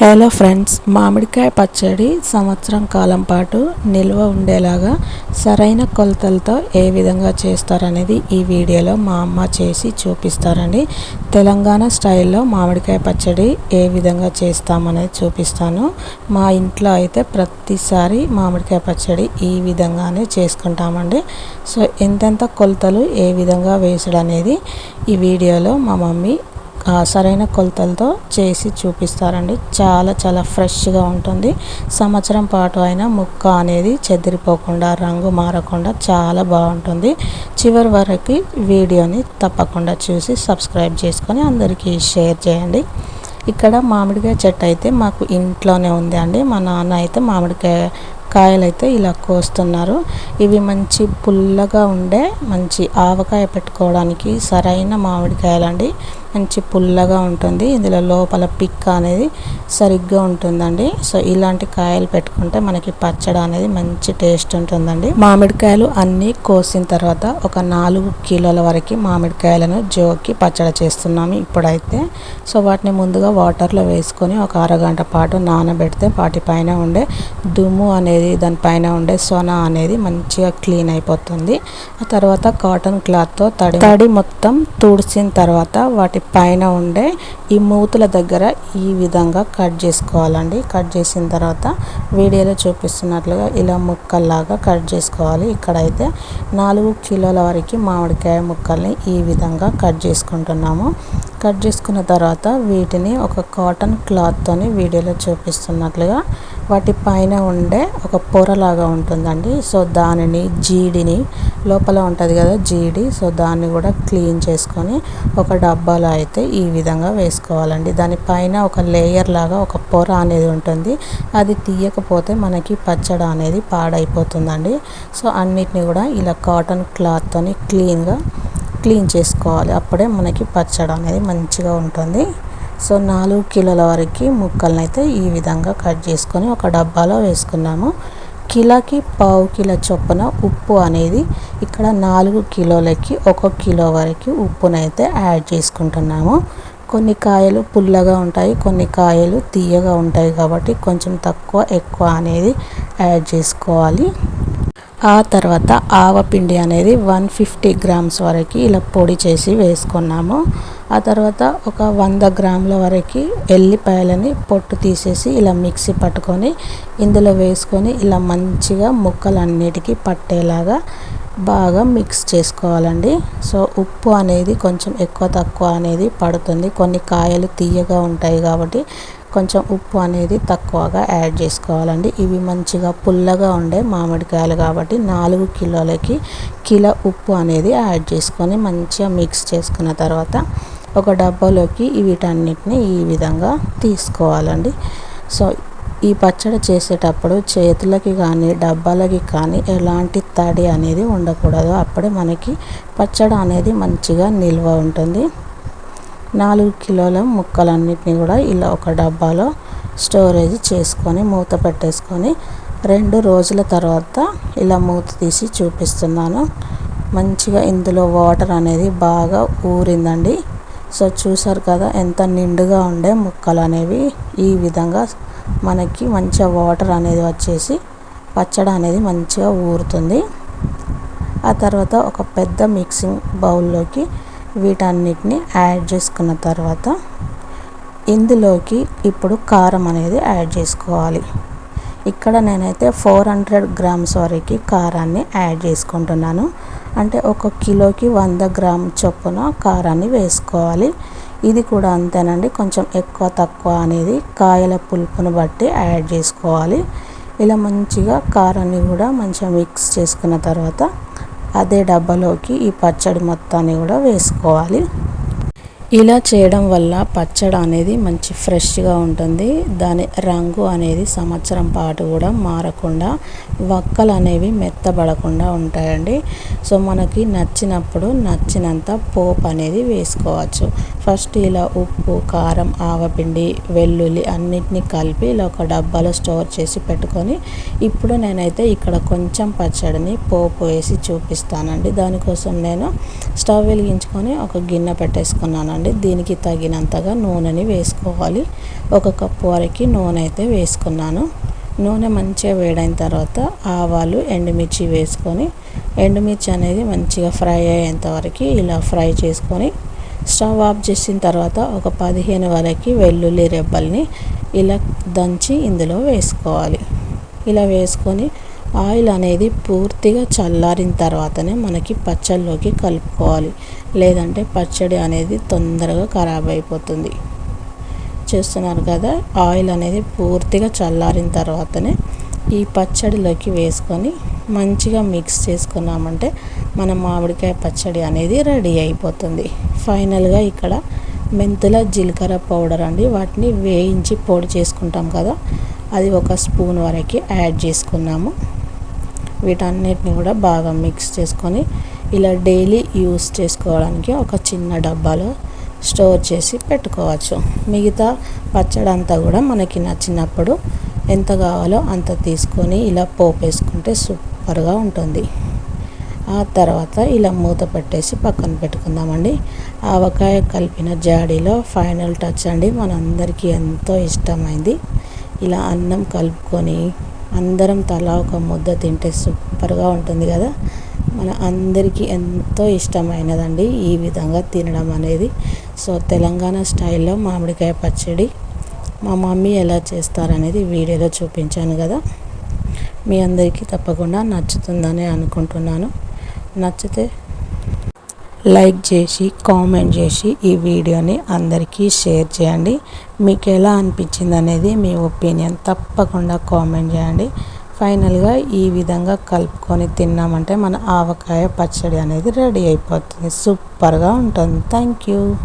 Hello friends మామిడికాయ పచ్చడి సంవత్సరం కాలం పాటు నిల్వ ఉండేలాగా సరైన కొలతలతో ఏ విధంగా చేస్తారనేది ఈ వీడియోలో మా అమ్మ చేసి చూపిస్తారండి. తెలంగాణ స్టైల్లో మామిడికాయ పచ్చడి ఏ విధంగా చేస్తామనేది చూపిస్తాను. మా ఇంట్లో అయితే ప్రతిసారి మామిడికాయ పచ్చడి ఈ విధంగానే చేసుకుంటామండి. సో ఎంతెంత కొలతలు ఏ విధంగా వేసడం అనేది ఈ వీడియోలో మా మమ్మీ సరైన కొలతలతో చేసి చూపిస్తారండి. చాలా చాలా ఫ్రెష్గా ఉంటుంది. సంవత్సరం పాటు అయినా ముక్క అనేది చెదిరిపోకుండా రంగు మారకుండా చాలా బాగుంటుంది. చివరి వరకు వీడియోని తప్పకుండా చూసి సబ్స్క్రైబ్ చేసుకొని అందరికీ షేర్ చేయండి. ఇక్కడ మామిడికాయ చెట్టు అయితే మాకు ఇంట్లోనే ఉంది అండి. మా నాన్న అయితే మామిడికాయ కాయలు అయితే ఇలా కోస్తున్నారు. ఇవి మంచి పుల్లగా ఉండే మంచి ఆవకాయ పెట్టుకోవడానికి సరైన మామిడికాయలండి. మంచి పుల్లగా ఉంటుంది. ఇందులో లోపల పిక్ అనేది సరిగ్గా ఉంటుందండి. సో ఇలాంటి కాయలు పెట్టుకుంటే మనకి పచ్చడి అనేది మంచి టేస్ట్ ఉంటుందండి. మామిడికాయలు అన్నీ కోసిన తర్వాత ఒక నాలుగు కిలోల వరకు మామిడికాయలను జోకి పచ్చడి చేస్తున్నాము ఇప్పుడైతే. సో వాటిని ముందుగా వాటర్లో వేసుకొని ఒక అరగంట పాటు నానబెడితే వాటిపైన ఉండే దుమ్ము అనేది దానిపైన ఉండే సొన అనేది మంచిగా క్లీన్ అయిపోతుంది. ఆ తర్వాత కాటన్ క్లాత్తో తడి తడి మొత్తం తుడిసిన తర్వాత వాటి వాటి పైన ఉండే ఈ మూతుల దగ్గర ఈ విధంగా కట్ చేసుకోవాలండి. కట్ చేసిన తర్వాత వీడియోలో చూపిస్తున్నట్లుగా ఇలా ముక్కల్లాగా కట్ చేసుకోవాలి. ఇక్కడైతే నాలుగు కిలోల వరకు మామిడికాయ ముక్కల్ని ఈ విధంగా కట్ చేసుకుంటున్నాము. కట్ చేసుకున్న తర్వాత వీటిని ఒక కాటన్ క్లాత్తోని వీడియోలో చూపిస్తున్నట్లుగా వాటి పైన ఉండే ఒక పొరలాగా ఉంటుందండి. సో దానిని జీడిని లోపల ఉంటుంది కదా జీడి సో దాన్ని కూడా క్లీన్ చేసుకొని ఒక డబ్బాలో అయితే ఈ విధంగా వేసుకోవాలండి. దానిపైన ఒక లేయర్ లాగా ఒక పొర అనేది ఉంటుంది. అది తీయకపోతే మనకి పచ్చడి అనేది పాడైపోతుందండి. సో అన్నిటిని కూడా ఇలా కాటన్ క్లాత్తోని క్లీన్గా క్లీన్ చేసుకోవాలి. అప్పుడే మనకి పచ్చడి అనేది మంచిగా ఉంటుంది. సో నాలుగు కిలోల వరకు ముక్కలను అయితే ఈ విధంగా కట్ చేసుకొని ఒక డబ్బాలో వేసుకున్నాము. కిలోకి పావు కిలో చొప్పున ఉప్పు అనేది ఇక్కడ నాలుగు కిలోలకి ఒక కిలో వరకు ఉప్పునైతే యాడ్ చేసుకుంటున్నాము. కొన్ని కాయలు పుల్లగా ఉంటాయి కొన్ని కాయలు తీయగా ఉంటాయి కాబట్టి కొంచెం తక్కువ ఎక్కువ అనేది యాడ్ చేసుకోవాలి. ఆ తర్వాత ఆవపిండి అనేది వన్ ఫిఫ్టీ గ్రామ్స్ వరకు ఇలా పొడి చేసి వేసుకున్నాము. ఆ తర్వాత ఒక వంద గ్రాముల వరకు ఎల్లిపాయలని పొట్టు తీసేసి ఇలా మిక్సీ పట్టుకొని ఇందులో వేసుకొని ఇలా మంచిగా ముక్కలన్నిటికీ పట్టేలాగా బాగా మిక్స్ చేసుకోవాలండి. సో ఉప్పు అనేది కొంచెం ఎక్కువ తక్కువ అనేది పడుతుంది. కొన్ని కాయలు తీయగా ఉంటాయి కాబట్టి కొంచెం ఉప్పు అనేది తక్కువగా యాడ్ చేసుకోవాలండి. ఇవి మంచిగా పుల్లగా ఉండే మామిడికాయలు కాబట్టి నాలుగు కిలోలకి కిలో ఉప్పు అనేది యాడ్ చేసుకొని మంచిగా మిక్స్ చేసుకున్న తర్వాత ఒక డబ్బాలోకి వీటన్నిటిని ఈ విధంగా తీసుకోవాలండి. సో ఈ పచ్చడి చేసేటప్పుడు చేతులకి కానీ డబ్బాలకి కానీ ఎలాంటి తడి అనేది ఉండకూడదు. అప్పుడే మనకి పచ్చడి అనేది మంచిగా నిల్వ ఉంటుంది. నాలుగు కిలోల ముక్కలన్నిటిని కూడా ఇలా ఒక డబ్బాలో స్టోరేజ్ చేసుకొని మూత పెట్టేసుకొని రెండు రోజుల తర్వాత ఇలా మూత తీసి చూపిస్తున్నాను. మంచిగా ఇందులో వాటర్ అనేది బాగా ఊరిందండి. సో చూసారు కదా ఎంత నిండుగా ఉండే ముక్కలు అనేవి. ఈ విధంగా మనకి మంచిగా వాటర్ అనేది వచ్చేసి పచ్చడి అనేది మంచిగా ఊరుతుంది. ఆ తర్వాత ఒక పెద్ద మిక్సింగ్ బౌల్లోకి వీటన్నిటిని యాడ్ చేసుకున్న తర్వాత ఇందులోకి ఇప్పుడు కారం అనేది యాడ్ చేసుకోవాలి. ఇక్కడ నేనైతే ఫోర్ హండ్రెడ్ గ్రామ్స్ వరకు కారాన్ని యాడ్ చేసుకుంటున్నాను. అంటే ఒక కిలోకి వంద గ్రామ్ చొప్పున కారాన్ని వేసుకోవాలి. ఇది కూడా అంతేనండి కొంచెం ఎక్కువ తక్కువ అనేది కాయల పులుపును బట్టి యాడ్ చేసుకోవాలి. ఇలా మంచిగా కారాన్ని కూడా మంచిగా మిక్స్ చేసుకున్న తర్వాత అదే డబ్బాలోకి ఈ పచ్చడి మొత్తాన్ని కూడా వేసుకోవాలి. ఇలా చేయడం వల్ల పచ్చడి అనేది మంచి ఫ్రెష్గా ఉంటుంది. దాని రంగు అనేది సంవత్సరం పాటు కూడా మారకుండా వక్కలు అనేవి మెత్తబడకుండా ఉంటాయండి. సో మనకి నచ్చినప్పుడు నచ్చినంత పోపు అనేది వేసుకోవచ్చు. ఫస్ట్ ఇలా ఉప్పు కారం ఆవపిండి వెల్లుల్లి అన్నిటినీ కలిపి ఇలా ఒక డబ్బాలో స్టోర్ చేసి పెట్టుకొని ఇప్పుడు నేనైతే ఇక్కడ కొంచెం పచ్చడిని పోపు వేసి చూపిస్తానండి. దానికోసం నేను స్టవ్ వెలిగించుకొని ఒక గిన్నె పెట్టేసుకున్నాను అండి దీనికి తగినంతగా నూనెని వేసుకోవాలి. ఒక కప్పు వరకు నూనె అయితే వేసుకున్నాను. నూనె మంచిగా వేడైన తర్వాత ఆవాలు ఎండుమిర్చి వేసుకొని ఎండుమిర్చి అనేది మంచిగా ఫ్రై అయ్యేంత వరకు ఇలా ఫ్రై చేసుకొని స్టవ్ ఆఫ్ చేసిన తర్వాత ఒక పదిహేను వరకు వెల్లుల్లి రెబ్బల్ని ఇలా దంచి ఇందులో వేసుకోవాలి. ఇలా వేసుకొని ఆయిల్ అనేది పూర్తిగా చల్లారిన తర్వాతనే మనకి పచ్చళ్ళలోకి కలుపుకోవాలి. లేదంటే పచ్చడి అనేది తొందరగా ఖరాబ్ అయిపోతుంది. చేస్తున్నారు కదా ఆయిల్ అనేది పూర్తిగా చల్లారిన తర్వాతనే ఈ పచ్చడిలోకి వేసుకొని మంచిగా మిక్స్ చేసుకున్నామంటే మన మామిడికాయ పచ్చడి అనేది రెడీ అయిపోతుంది. ఫైనల్గా ఇక్కడ మెంతుల జీలకర్ర పౌడర్ అండి వాటిని వేయించి పొడి చేసుకుంటాం కదా అది ఒక స్పూన్ వరకు యాడ్ చేసుకున్నాము. వీటన్నిటిని కూడా బాగా మిక్స్ చేసుకొని ఇలా డైలీ యూస్ చేసుకోవడానికి ఒక చిన్న డబ్బాలో స్టోర్ చేసి పెట్టుకోవచ్చు. మిగతా పచ్చడి అంతా కూడా మనకి నచ్చినప్పుడు ఎంత కావాలో అంత తీసుకొని ఇలా పోపు వేసుకుంటే సూపర్గా ఉంటుంది. ఆ తర్వాత ఇలా మూత పెట్టేసి పక్కన పెట్టుకుందామండి. ఆవకాయ కలిపిన జాడీలో ఫైనల్ టచ్ అండి. మనందరికీ ఎంతో ఇష్టమైంది. ఇలా అన్నం కలుపుకొని అందరం తలా ఒక ముద్ద తింటే సూపర్గా ఉంటుంది కదా. మన అందరికీ ఎంతో ఇష్టమైనదండి ఈ విధంగా తినడం అనేది. సో తెలంగాణ స్టైల్లో మామిడికాయ పచ్చడి మా మమ్మీ ఎలా చేస్తారనేది వీడియోలో చూపించాను కదా. మీ అందరికీ తప్పకుండా నచ్చుతుందని అనుకుంటున్నాను. నచ్చితే లైక్ చేసి కామెంట్ చేసి ఈ వీడియోని అందరికీ షేర్ చేయండి. మీకు ఎలా అనిపించింది అనేది మీ ఒపీనియన్ తప్పకుండా కామెంట్ చేయండి. ఫైనల్గా ఈ విధంగా కలుపుకొని తిన్నామంటే మన ఆవకాయ పచ్చడి అనేది రెడీ అయిపోతుంది. సూపర్గా ఉంటుంది. Thank you.